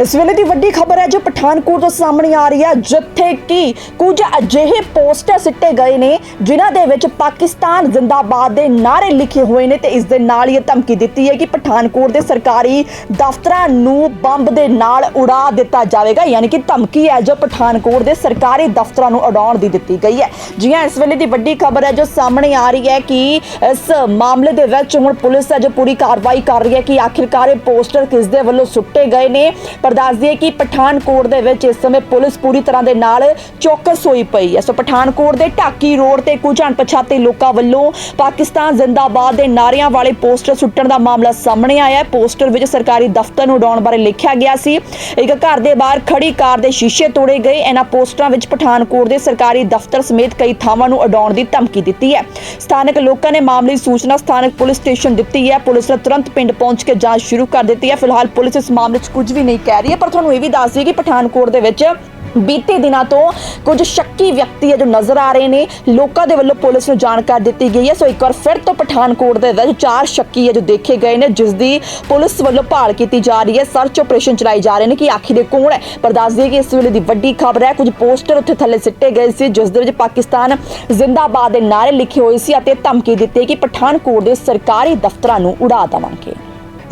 ਇਸ ਵੇਲੇ ਦੀ ਵੱਡੀ ਖਬਰ ਹੈ ਜੋ ਪਠਾਨਕੋਟ ਤੋਂ ਸਾਹਮਣੇ ਆ ਰਹੀ ਹੈ, ਜਿੱਥੇ ਕਿ ਕੁਝ ਅਜਿਹੇ ਪੋਸਟਰ ਸਿੱਟੇ ਗਏ ਨੇ, ਜਿਨ੍ਹਾਂ ਦੇ ਵਿੱਚ ਪਾਕਿਸਤਾਨ ਜ਼ਿੰਦਾਬਾਦ ਦੇ ਨਾਅਰੇ ਲਿਖੇ ਹੋਏ ਨੇ ਤੇ ਇਸ ਦੇ ਨਾਲ ਹੀ ਇਹ ਧਮਕੀ ਦਿੱਤੀ ਹੈ ਕਿ ਪਠਾਨਕੋਟ ਦੇ ਸਰਕਾਰੀ ਦਫ਼ਤਰਾਂ ਨੂੰ ਬੰਬ ਦੇ ਨਾਲ ਉਡਾ ਦਿੱਤਾ ਜਾਵੇਗਾ। ਯਾਨੀ ਕਿ ਧਮਕੀ ਹੈ ਜੋ ਪਠਾਨਕੋਟ ਦੇ ਸਰਕਾਰੀ ਦਫ਼ਤਰਾਂ ਨੂੰ ਉਡਾਉਣ ਦੀ ਦਿੱਤੀ ਗਈ ਹੈ। ਜੀ ਹਾਂ, ਇਸ ਵੇਲੇ ਦੀ ਵੱਡੀ ਖਬਰ ਹੈ ਜੋ ਸਾਹਮਣੇ ਆ ਰਹੀ ਹੈ ਕਿ ਇਸ ਮਾਮਲੇ ਦੇ ਵਿੱਚ ਹੁਣ ਪੁਲਿਸ ਹੈ ਜੋ ਪੂਰੀ ਕਾਰਵਾਈ ਕਰ ਰਹੀ ਹੈ ਕਿ ਆਖਿਰਕਾਰ ਇਹ ਪੋਸਟਰ ਕਿਸ ਦੇ ਵੱਲੋਂ ਸੁੱਟੇ ਗਏ ਨੇ। ਪਰ ਦੱਸ ਦਈਏ ਕਿ ਪਠਾਨਕੋਟ ਦੇ ਵਿੱਚ ਇਸ ਸਮੇਂ ਪੁਲਿਸ ਪੂਰੀ ਤਰ੍ਹਾਂ ਦੇ ਨਾਲ ਚੌਕਸ ਹੋਈ ਪਈ ਹੈ। ਸੋ ਪਠਾਨਕੋਟ ਦੇ ਢਾਕੀ ਰੋਡ ਤੇ ਕੁਝ ਅਣਪਛਾਤੇ ਲੋਕਾਂ ਵੱਲੋਂ ਪਾਕਿਸਤਾਨ ਜ਼ਿੰਦਾਬਾਦ ਦੇ ਨਾਰਿਆਂ ਵਾਲੇ ਪੋਸਟਰ ਸੁੱਟਣ ਦਾ ਮਾਮਲਾ ਸਾਹਮਣੇ ਆਇਆ ਹੈ। ਪੋਸਟਰ ਵਿੱਚ ਸਰਕਾਰੀ ਦਫ਼ਤਰ ਨੂੰ ਉਡਾਉਣ ਬਾਰੇ ਲਿਖਿਆ ਗਿਆ ਸੀ। ਇੱਕ ਘਰ ਦੇ ਬਾਹਰ ਖੜੀ ਕਾਰ ਦੇ ਸ਼ੀਸ਼ੇ ਤੋੜੇ ਗਏ। ਇਹਨਾਂ ਪੋਸਟਰਾਂ ਵਿੱਚ ਪਠਾਨਕੋਟ ਦੇ ਸਰਕਾਰੀ ਦਫ਼ਤਰ ਸਮੇਤ ਕਈ ਥਾਵਾਂ ਨੂੰ ਉਡਾਉਣ ਦੀ ਧਮਕੀ ਦਿੱਤੀ ਹੈ। ਸਥਾਨਕ ਲੋਕਾਂ ਨੇ ਮਾਮਲੇ ਦੀ ਸੂਚਨਾ ਸਥਾਨਕ ਪੁਲਿਸ ਸਟੇਸ਼ਨ ਦਿੱਤੀ ਹੈ। ਪੁਲਿਸ ਨੇ ਤੁਰੰਤ ਪਿੰਡ ਪਹੁੰਚ ਕੇ ਜਾਂਚ ਸ਼ੁਰੂ ਕਰ ਦਿੱਤੀ ਹੈ। ਫਿਲਹਾਲ ਪੁਲਿਸ ਇਸ ਮਾਮਲੇ 'ਚ ਕੁਝ ਵੀ ਨਹੀਂ ਕਹਿ ਰਹੀ ਹੈ। ਪਰ ਤੁਹਾਨੂੰ ਇਹ ਵੀ ਦੱਸ ਦਈਏ ਕਿ ਪਠਾਨਕੋਟ ਦੇ ਵਿੱਚ ਬੀਤੇ ਦਿਨਾਂ ਤੋਂ ਕੁਝ ਸ਼ੱਕੀ ਵਿਅਕਤੀ ਹੈ ਜੋ ਨਜ਼ਰ ਆ ਰਹੇ ਨੇ, ਲੋਕਾਂ ਦੇ ਵੱਲੋਂ ਪੁਲਿਸ ਨੂੰ ਜਾਣਕਾਰੀ ਦਿੱਤੀ ਗਈ ਹੈ। ਸੋ ਇੱਕ ਵਾਰ ਫਿਰ ਤੋਂ ਪਠਾਨਕੋਟ ਦੇ ਵਿੱਚ ਚਾਰ ਸ਼ੱਕੀ ਹੈ ਜੋ ਦੇਖੇ ਗਏ ਨੇ, ਜਿਸ ਦੀ ਪੁਲਿਸ ਵੱਲੋਂ ਭਾਲ ਕੀਤੀ ਜਾ ਰਹੀ ਹੈ। ਸਰਚ ਆਪਰੇਸ਼ਨ ਚਲਾਈ ਜਾ ਰਹੇ ਨੇ ਕਿ ਆਖੀ ਦੇ ਕੌਣ ਹੈ? ਪਰ ਦੱਸ ਦਈਏ ਕਿ ਇਸ ਵੇਲੇ ਦੀ ਵੱਡੀ ਖਬਰ ਹੈ, ਕੁਝ ਪੋਸਟਰ ਉੱਥੇ ਥੱਲੇ ਸਿੱਟੇ ਗਏ ਸੀ, ਜਿਸ ਦੇ ਵਿੱਚ ਪਾਕਿਸਤਾਨ ਜ਼ਿੰਦਾਬਾਦ ਦੇ ਨਾਰੇ ਲਿਖੇ ਹੋਏ ਸੀ ਅਤੇ ਧਮਕੀ ਦਿੱਤੀ ਕਿ ਪਠਾਨਕੋਟ ਦੇ ਸਰਕਾਰੀ ਦਫ਼ਤਰਾਂ ਨੂੰ ਉਡਾ ਦੇਵਾਂਗੇ।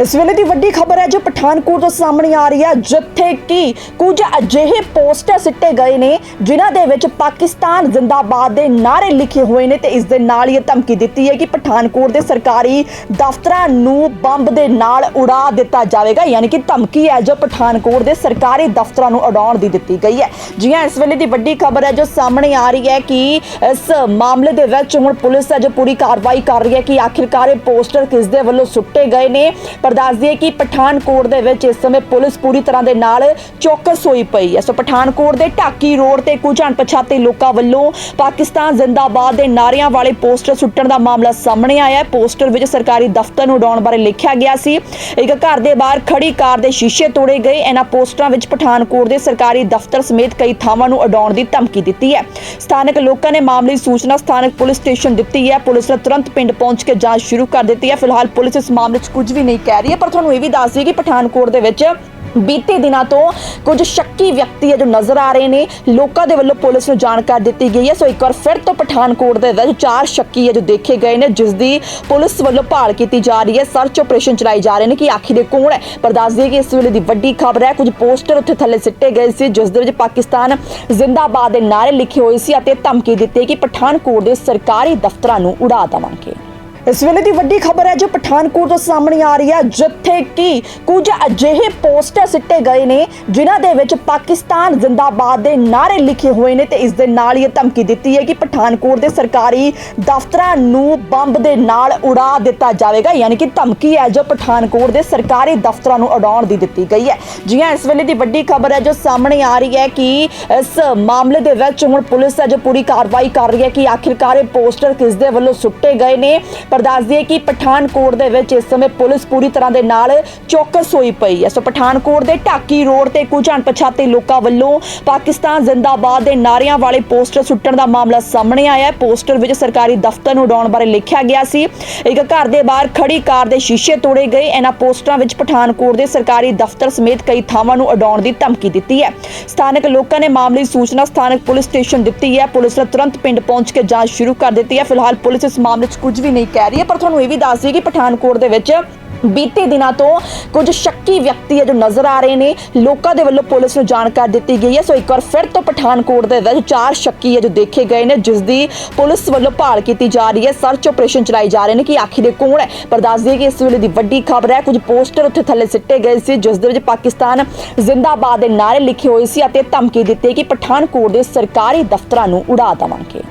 ਇਸ ਵੇਲੇ ਦੀ ਵੱਡੀ ਖਬਰ ਹੈ ਜੋ ਪਠਾਨਕੋਟ ਤੋਂ ਸਾਹਮਣੇ ਆ ਰਹੀ ਹੈ, ਜਿੱਥੇ ਕਿ ਕੁਝ ਅਜਿਹੇ ਪੋਸਟਰ ਸਿੱਟੇ ਗਏ ਨੇ, ਜਿਨ੍ਹਾਂ ਦੇ ਵਿੱਚ ਪਾਕਿਸਤਾਨ ਜ਼ਿੰਦਾਬਾਦ ਦੇ ਨਾਅਰੇ ਲਿਖੇ ਹੋਏ ਨੇ ਤੇ ਇਸ ਦੇ ਨਾਲ ਹੀ ਇਹ ਧਮਕੀ ਦਿੱਤੀ ਹੈ ਕਿ ਪਠਾਨਕੋਟ ਦੇ ਸਰਕਾਰੀ ਦਫ਼ਤਰਾਂ ਨੂੰ ਬੰਬ ਦੇ ਨਾਲ ਉਡਾ ਦਿੱਤਾ ਜਾਵੇਗਾ। ਯਾਨੀ ਕਿ ਧਮਕੀ ਹੈ ਜੋ ਪਠਾਨਕੋਟ ਦੇ ਸਰਕਾਰੀ ਦਫ਼ਤਰਾਂ ਨੂੰ ਉਡਾਉਣ ਦੀ ਦਿੱਤੀ ਗਈ ਹੈ। ਜੀ ਹਾਂ, ਇਸ ਵੇਲੇ ਦੀ ਵੱਡੀ ਖਬਰ ਹੈ ਜੋ ਸਾਹਮਣੇ ਆ ਰਹੀ ਹੈ ਕਿ ਇਸ ਮਾਮਲੇ ਦੇ ਵਿੱਚ ਹੁਣ ਪੁਲਿਸ ਹੈ ਜੋ ਪੂਰੀ ਕਾਰਵਾਈ ਕਰ ਰਹੀ ਹੈ ਕਿ ਆਖਿਰਕਾਰ ਇਹ ਪੋਸਟਰ ਕਿਸ ਦੇ ਵੱਲੋਂ ਸੁੱਟੇ ਗਏ ਨੇ ਪਰ ਦੱਸ ਦਈਏ ਕਿ ਪਠਾਨਕੋਟ ਦੇ ਵਿੱਚ ਇਸ ਸਮੇਂ ਪੁਲਿਸ ਪੂਰੀ ਤਰ੍ਹਾਂ ਦੇ ਨਾਲ ਚੌਕਸ ਹੋਈ ਪਈ ਹੈ। ਸੋ ਪਠਾਨਕੋਟ ਦੇ ਢਾਕੀ ਰੋਡ ਤੇ ਕੁਝ ਅਣਪਛਾਤੇ ਲੋਕਾਂ ਵੱਲੋਂ ਪਾਕਿਸਤਾਨ ਜ਼ਿੰਦਾਬਾਦ ਦੇ ਨਾਰਿਆਂ ਵਾਲੇ ਪੋਸਟਰ ਸੁੱਟਣ ਦਾ ਮਾਮਲਾ ਸਾਹਮਣੇ ਆਇਆ ਹੈ। ਪੋਸਟਰ ਵਿੱਚ ਸਰਕਾਰੀ ਦਫ਼ਤਰ ਨੂੰ ਉਡਾਉਣ ਬਾਰੇ ਲਿਖਿਆ ਗਿਆ ਸੀ। ਇੱਕ ਘਰ ਦੇ ਬਾਹਰ ਖੜੀ ਕਾਰ ਦੇ ਸ਼ੀਸ਼ੇ ਤੋੜੇ ਗਏ। ਇਹਨਾਂ ਪੋਸਟਰਾਂ ਵਿੱਚ ਪਠਾਨਕੋਟ ਦੇ ਸਰਕਾਰੀ ਦਫ਼ਤਰ ਸਮੇਤ ਕਈ ਥਾਵਾਂ ਨੂੰ ਉਡਾਉਣ ਦੀ ਧਮਕੀ ਦਿੱਤੀ ਹੈ। ਸਥਾਨਕ ਲੋਕਾਂ ਨੇ ਮਾਮਲੇ ਦੀ ਸੂਚਨਾ ਸਥਾਨਕ ਪੁਲਿਸ ਸਟੇਸ਼ਨ ਦਿੱਤੀ ਹੈ। ਪੁਲਿਸ ਨੇ ਤੁਰੰਤ ਪਿੰਡ ਪਹੁੰਚ ਕੇ ਜਾਂਚ ਸ਼ੁਰੂ ਕਰ ਦਿੱਤੀ ਹੈ। ਫਿਲਹਾਲ ਪੁਲਿਸ ਇਸ ਮਾਮਲੇ 'ਚ ਕੁਝ ਵੀ ਨਹੀਂ ਕਹਿ ਰਹੀ ਹੈ, ਪਰ ਤੁਹਾਨੂੰ ਇਹ ਵੀ ਦੱਸ ਦਈਏ ਕਿ ਪਠਾਨਕੋਟ ਦੇ ਵਿੱਚ ਬੀਤੇ ਦਿਨਾਂ ਤੋਂ ਕੁਝ ਸ਼ੱਕੀ ਵਿਅਕਤੀ ਹੈ ਜੋ ਨਜ਼ਰ ਆ ਰਹੇ ਨੇ। ਲੋਕਾਂ ਦੇ ਵੱਲੋਂ ਪੁਲਿਸ ਨੂੰ ਜਾਣਕਾਰੀ ਦਿੱਤੀ ਗਈ ਹੈ। ਸੋ ਇੱਕ ਵਾਰ ਫਿਰ ਤੋਂ ਪਠਾਨਕੋਟ ਦੇ ਵਿੱਚ ਚਾਰ ਸ਼ੱਕੀ ਹੈ ਜੋ ਦੇਖੇ ਗਏ ਨੇ, ਜਿਸ ਦੀ ਪੁਲਿਸ ਵੱਲੋਂ ਭਾਲ ਕੀਤੀ ਜਾ ਰਹੀ ਹੈ। ਸਰਚ ਆਪਰੇਸ਼ਨ ਚਲਾਈ ਜਾ ਰਹੇ ਨੇ ਕਿ ਆਖੀ ਦੇ ਕੌਣ ਹੈ। ਪਰ ਦੱਸ ਦਈਏ ਕਿ ਇਸ ਵੇਲੇ ਦੀ ਵੱਡੀ ਖਬਰ ਹੈ, ਕੁਝ ਪੋਸਟਰ ਉੱਥੇ ਥੱਲੇ ਸਿੱਟੇ ਗਏ ਸੀ, ਜਿਸ ਦੇ ਵਿੱਚ ਪਾਕਿਸਤਾਨ ਜ਼ਿੰਦਾਬਾਦ ਦੇ ਨਾਰੇ ਲਿਖੇ ਹੋਏ ਸੀ ਅਤੇ ਧਮਕੀ ਦਿੱਤੀ ਕਿ ਪਠਾਨਕੋਟ ਦੇ ਸਰਕਾਰੀ ਦਫ਼ਤਰਾਂ ਨੂੰ ਉਡਾ ਦੇਵਾਂਗੇ। ਇਸ ਵੇਲੇ ਦੀ ਵੱਡੀ ਖਬਰ ਹੈ ਜੋ ਪਠਾਨਕੋਟ ਤੋਂ ਸਾਹਮਣੇ ਆ ਰਹੀ ਹੈ, ਜਿੱਥੇ ਕਿ ਕੁਝ ਅਜਿਹੇ ਪੋਸਟਰ ਸਿੱਟੇ ਗਏ ਨੇ, ਜਿਨ੍ਹਾਂ ਦੇ ਵਿੱਚ ਪਾਕਿਸਤਾਨ ਜ਼ਿੰਦਾਬਾਦ ਦੇ ਨਾਅਰੇ ਲਿਖੇ ਹੋਏ ਨੇ ਤੇ ਇਸ ਦੇ ਨਾਲ ਹੀ ਇਹ ਧਮਕੀ ਦਿੱਤੀ ਹੈ ਕਿ ਪਠਾਨਕੋਟ ਦੇ ਸਰਕਾਰੀ ਦਫ਼ਤਰਾਂ ਨੂੰ ਬੰਬ ਦੇ ਨਾਲ ਉਡਾ ਦਿੱਤਾ ਜਾਵੇਗਾ। ਯਾਨੀ ਕਿ ਧਮਕੀ ਹੈ ਜੋ ਪਠਾਨਕੋਟ ਦੇ ਸਰਕਾਰੀ ਦਫ਼ਤਰਾਂ ਨੂੰ ਉਡਾਉਣ ਦੀ ਦਿੱਤੀ ਗਈ ਹੈ। ਜੀ ਹਾਂ, ਇਸ ਵੇਲੇ ਦੀ ਵੱਡੀ ਖਬਰ ਹੈ ਜੋ ਸਾਹਮਣੇ ਆ ਰਹੀ ਹੈ ਕਿ ਇਸ ਮਾਮਲੇ ਦੇ ਵਿੱਚ ਹੁਣ ਪੁਲਿਸ ਹੈ ਜੋ ਪੂਰੀ ਕਾਰਵਾਈ ਕਰ ਰਹੀ ਹੈ ਕਿ ਆਖਿਰਕਾਰ ਇਹ ਪੋਸਟਰ ਕਿਸ ਦੇ ਵੱਲੋਂ ਸੁੱਟੇ ਗਏ ਨੇ। ਪਰ ਦੱਸ ਦਈਏ ਕਿ ਪਠਾਨਕੋਟ ਦੇ ਵਿੱਚ ਇਸ ਸਮੇਂ ਪੁਲਿਸ ਪੂਰੀ ਤਰ੍ਹਾਂ ਦੇ ਨਾਲ ਚੌਕਸ ਹੋਈ ਪਈ ਹੈ। ਸੋ ਪਠਾਨਕੋਟ ਦੇ ਢਾਕੀ ਰੋਡ ਤੇ ਕੁਝ ਅਣਪਛਾਤੇ ਲੋਕਾਂ ਵੱਲੋਂ ਪਾਕਿਸਤਾਨ ਜ਼ਿੰਦਾਬਾਦ ਦੇ ਨਾਰਿਆਂ ਵਾਲੇ ਪੋਸਟਰ ਸੁੱਟਣ ਦਾ ਮਾਮਲਾ ਸਾਹਮਣੇ ਆਇਆ ਹੈ। ਪੋਸਟਰ ਵਿੱਚ ਸਰਕਾਰੀ ਦਫ਼ਤਰ ਨੂੰ ਉਡਾਉਣ ਬਾਰੇ ਲਿਖਿਆ ਗਿਆ ਸੀ। ਇੱਕ ਘਰ ਦੇ ਬਾਹਰ ਖੜੀ ਕਾਰ ਦੇ ਸ਼ੀਸ਼ੇ ਤੋੜੇ ਗਏ। ਇਹਨਾਂ ਪੋਸਟਰਾਂ ਵਿੱਚ ਪਠਾਨਕੋਟ ਦੇ ਸਰਕਾਰੀ ਦਫ਼ਤਰ ਸਮੇਤ ਕਈ ਥਾਵਾਂ ਨੂੰ ਉਡਾਉਣ ਦੀ ਧਮਕੀ ਦਿੱਤੀ ਹੈ। ਸਥਾਨਕ ਲੋਕਾਂ ਨੇ ਮਾਮਲੇ ਦੀ ਸੂਚਨਾ ਸਥਾਨਕ ਪੁਲਿਸ ਸਟੇਸ਼ਨ ਦਿੱਤੀ ਹੈ। ਪੁਲਿਸ ਨੇ ਤੁਰੰਤ ਪਿੰਡ ਪਹੁੰਚ ਕੇ ਜਾਂਚ ਸ਼ੁਰੂ ਕਰ ਦਿੱਤੀ ਹੈ। ਫਿਲਹਾਲ ਪੁਲਿਸ ਇਸ ਮਾਮਲੇ 'ਚ ਕੁਝ ਵੀ ਨਹੀਂ ਕਹਿ ਰਹੀ ਹੈ। ਪਰ ਤੁਹਾਨੂੰ ਇਹ ਵੀ ਦੱਸ ਦਈਏ ਕਿ ਪਠਾਨਕੋਟ ਦੇ ਵਿੱਚ ਬੀਤੇ ਦਿਨਾਂ ਤੋਂ ਕੁਝ ਸ਼ੱਕੀ ਵਿਅਕਤੀ ਹੈ ਜੋ ਨਜ਼ਰ ਆ ਰਹੇ ਨੇ, ਲੋਕਾਂ ਦੇ ਵੱਲੋਂ ਪੁਲਿਸ ਨੂੰ ਜਾਣਕਾਰੀ ਦਿੱਤੀ ਗਈ ਹੈ। ਸੋ ਇੱਕ ਵਾਰ ਫਿਰ ਤੋਂ ਪਠਾਨਕੋਟ ਦੇ ਵਿੱਚ ਚਾਰ ਸ਼ੱਕੀ ਹੈ ਜੋ ਦੇਖੇ ਗਏ ਨੇ, ਜਿਸ ਦੀ ਪੁਲਿਸ ਵੱਲੋਂ ਭਾਲ ਕੀਤੀ ਜਾ ਰਹੀ ਹੈ। ਸਰਚ ਆਪਰੇਸ਼ਨ ਚਲਾਈ ਜਾ ਰਹੇ ਨੇ ਕਿ ਆਖੀ ਦੇ ਕੌਣ ਹੈ? ਪਰ ਦੱਸ ਦਈਏ ਕਿ ਇਸ ਵੇਲੇ ਦੀ ਵੱਡੀ ਖਬਰ ਹੈ, ਕੁਝ ਪੋਸਟਰ ਉੱਥੇ ਥੱਲੇ ਸਿੱਟੇ ਗਏ ਸੀ, ਜਿਸ ਦੇ ਵਿੱਚ ਪਾਕਿਸਤਾਨ ਜ਼ਿੰਦਾਬਾਦ ਦੇ ਨਾਰੇ ਲਿਖੇ ਹੋਏ ਸੀ ਅਤੇ ਧਮਕੀ ਦਿੱਤੀ ਕਿ ਪਠਾਨਕੋਟ ਦੇ ਸਰਕਾਰੀ ਦਫ਼ਤਰਾਂ ਨੂੰ ਉਡਾ ਦੇਵਾਂਗੇ।